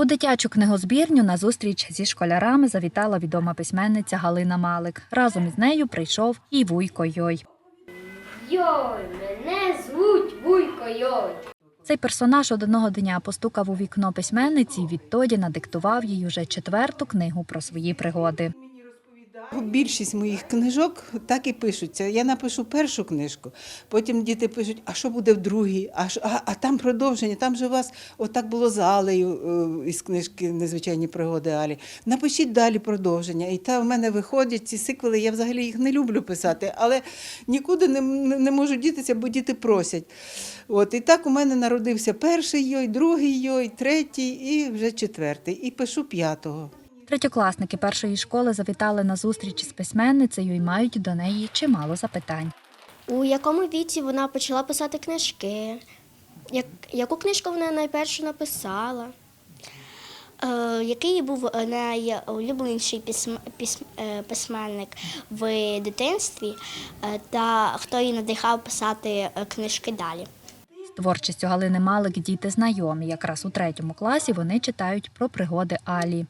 У дитячу книгозбірню на зустріч зі школярами завітала відома письменниця Галина Малик. Разом із нею прийшов і Вуйко Йой. Йой, мене звуть Вуйко Йой. Цей персонаж одного дня постукав у вікно письменниці і відтоді надиктував їй уже четверту книгу про свої пригоди. Більшість моїх книжок так і пишуться. Я напишу першу книжку, потім діти пишуть, а що буде в другій, а, а, а там продовження, там же у вас отак було з Алею е, із книжки Незвичайні пригоди Алі. Напишіть далі продовження. І та в мене виходять ці сиквели, я взагалі їх не люблю писати, але нікуди не, не, можу дітися, бо діти просять. От, і так у мене народився перший йой, другий йой, третій і вже четвертий. І пишу п'ятого. Третьокласники першої школи завітали на зустріч із письменницею і мають до неї чимало запитань. У якому віці вона почала писати книжки? Як, яку книжку вона найперше написала? Е, який був найулюбленіший е, письменник в дитинстві е, та хто її надихав писати книжки далі? З творчістю Галини Малик діти знайомі. Якраз у третьому класі вони читають про пригоди Алі.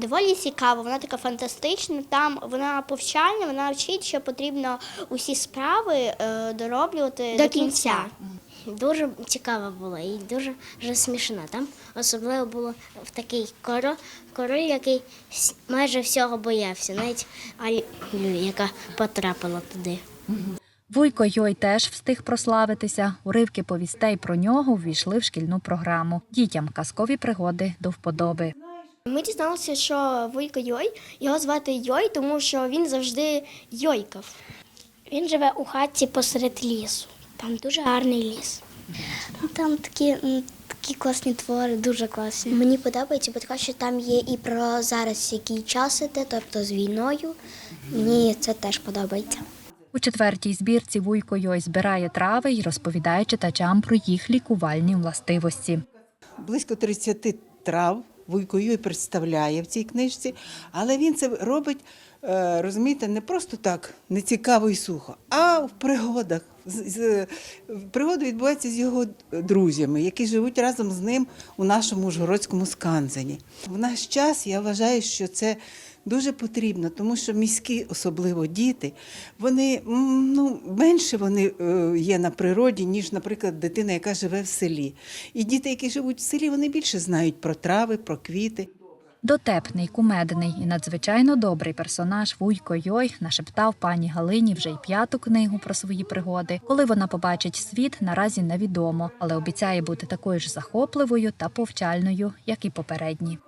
Доволі цікаво, вона така фантастична. Там вона повчальна, вона вчить, що потрібно усі справи е, дороблювати до, кінця. Дуже цікава була і дуже, дуже смішна. Там особливо було в такий король, король, який майже всього боявся, навіть Алю, яка потрапила туди. Вуйко Йой теж встиг прославитися. Уривки повістей про нього ввійшли в шкільну програму. Дітям казкові пригоди до вподоби. Ми дізналися, що Вуйко Йой, його звати Йой, тому що він завжди йойкав. Він живе у хатці посеред лісу. Там дуже гарний ліс. Там такі, такі класні твори, дуже класні. Мені подобається, бо така, що там є і про зараз, який час іде, тобто з війною. Мені це теж подобається. У четвертій збірці Вуйко Йой збирає трави і розповідає читачам про їх лікувальні властивості. близько 30 трав. Вуйко Юй представляє в цій книжці, але він це робить, е, розумієте, не просто так нецікаво і сухо, а в пригодах. Пригода відбувається з його друзями, які живуть разом з ним у нашому Ужгородському сканзені. В наш час я вважаю, що це дуже потрібно, тому що міські, особливо діти, вони ну, менше вони е, є на природі, ніж, наприклад, дитина, яка живе в селі. І діти, які живуть в селі, вони більше знають про трави, про квіти. Дотепний, кумедний і надзвичайно добрий персонаж Вуйко Йой нашептав пані Галині вже й п'яту книгу про свої пригоди. Коли вона побачить світ, наразі невідомо, але обіцяє бути такою ж захопливою та повчальною, як і попередні.